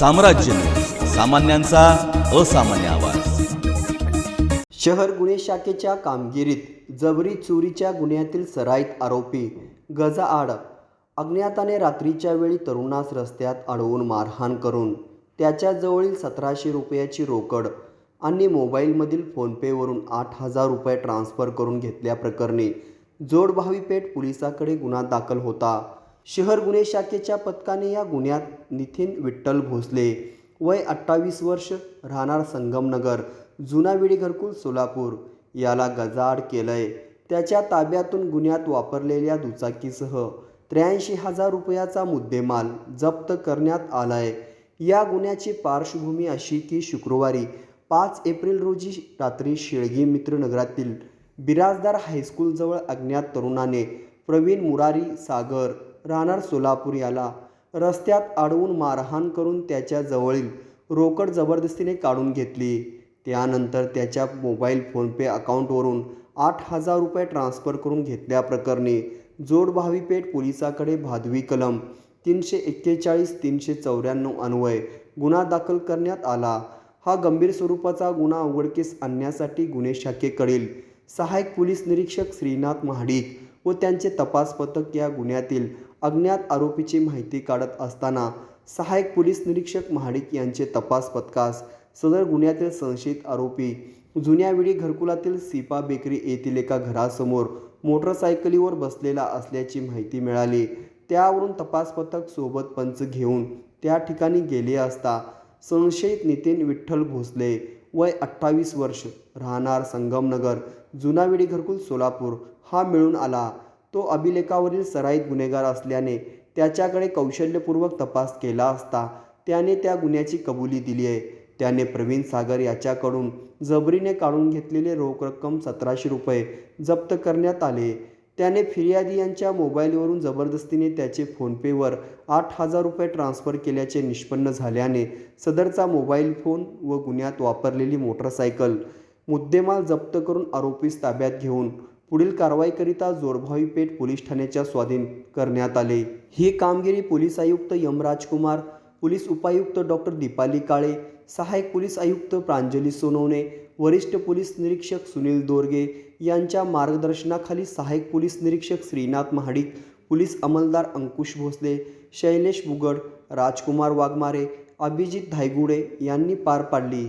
साम्राज्य. सामान्यांचा असामान्य आवाज. शहर गुन्हे शाखेच्या कामगिरीत जबरी चोरीच्या गुन्ह्यातील सराईत आरोपी गजाआड अज्ञाताने रात्रीच्या वेळी तरुणास रस्त्यात अडवून मारहाण करून त्याच्याजवळील सतराशे रुपयाची रोकड आणि मोबाईलमधील फोनपेवरून आठ हजार रुपये ट्रान्स्फर करून घेतल्याप्रकरणी जोडभावी पेठ पोलिसाकडे गुन्हा दाखल होता. शहर गुन्हे शाखेच्या पथकाने या गुन्ह्यात नितीन विठ्ठल भोसले वय अठ्ठावीस वर्ष राहणार संगमनगर जुना विडी घरकुल सोलापूर. याला गजाआड केलंय. त्याच्या ताब्यातून गुन्ह्यात वापरलेल्या दुचाकीसह त्र्याऐंशी हजार रुपयाचा मुद्देमाल जप्त करण्यात आलाय. या गुन्ह्याची पार्श्वभूमी अशी की शुक्रवारी पाच एप्रिल रोजी रात्री शिळगी मित्रनगरातील बिराजदार हायस्कूलजवळ अज्ञात तरुणाने प्रवीण मुरारी सागर राहणार सोलापूर याला. रस्त्यात अडवून मारहाण करून त्याच्या जवळील रोकड जबरदस्तीने काढून घेतली. त्यानंतर त्याच्या मोबाईल फोनपे अकाउंटवरून आठ हजार रुपये ट्रान्स्फर करून घेतल्याप्रकरणी जोडभावीपेठ पोलिसाकडे भादवी कलम तीनशे एक्केचाळीस तीनशे चौऱ्याण्णव अन्वय गुन्हा दाखल करण्यात आला. हा गंभीर स्वरूपाचा गुन्हा उघडकीस आणण्यासाठी गुन्हे शाखेकडील सहाय्यक पोलीस निरीक्षक श्रीनाथ महाडिक व त्यांचे तपास पथक या गुन्ह्यातील अज्ञात आरोपीची माहिती काढत असताना सहाय्यक पोलीस निरीक्षक महाडिक यांचे तपास पथकास सदर गुन्ह्यातील संशयित आरोपी जुन्यावेळी घरकुलातील सिपा बेकरी येथील एका घरासमोर मोटरसायकलीवर बसलेला असल्याची माहिती मिळाली. त्यावरून तपास पथक सोबत पंच घेऊन त्या ठिकाणी गेले असता संशयित नितीन विठ्ठल भोसले वय अठ्ठावीस वर्ष राहणार संगमनगर जुनाविडी घरकुल सोलापूर हा मिळून आला. तो अभिलेखावरील सराईत गुन्हेगार असल्याने त्याच्याकडे कौशल्यपूर्वक तपास केला असता त्याने त्या गुन्ह्याची कबुली दिली आहे. त्याने प्रवीण सागर याच्याकडून जबरीने काढून घेतलेले रोख रक्कम सतराशे रुपये जप्त करण्यात आले. त्याने फिर्यादी यांच्या मोबाईलवरून जबरदस्तीने त्याचे फोनपेवर आठ हजार रुपये ट्रान्स्फर केल्याचे निष्पन्न झाल्याने सदरचा मोबाईल फोन व गुन्ह्यात वापरलेली मोटरसायकल मुद्देमाल जप्त करून आरोपीस ताब्यात घेऊन पुढील कारवाईकरिता जोरभावी पेठ पोलीस ठाण्याच्या स्वाधीन करण्यात आले. ही कामगिरी पोलीस आयुक्त यम राजकुमार पोलीस उपायुक्त डॉक्टर दीपाली काळे सहाय्यक पोलीस आयुक्त प्रांजली सोनवणे वरिष्ठ पोलीस निरीक्षक सुनील दोरगे यांच्या मार्गदर्शनाखाली सहाय्यक पोलीस निरीक्षक श्रीनाथ महाडिक पोलीस अंमलदार अंकुश भोसले शैलेश बुगड राजकुमार वाघमारे अभिजित धायगुडे यांनी पार पाडली.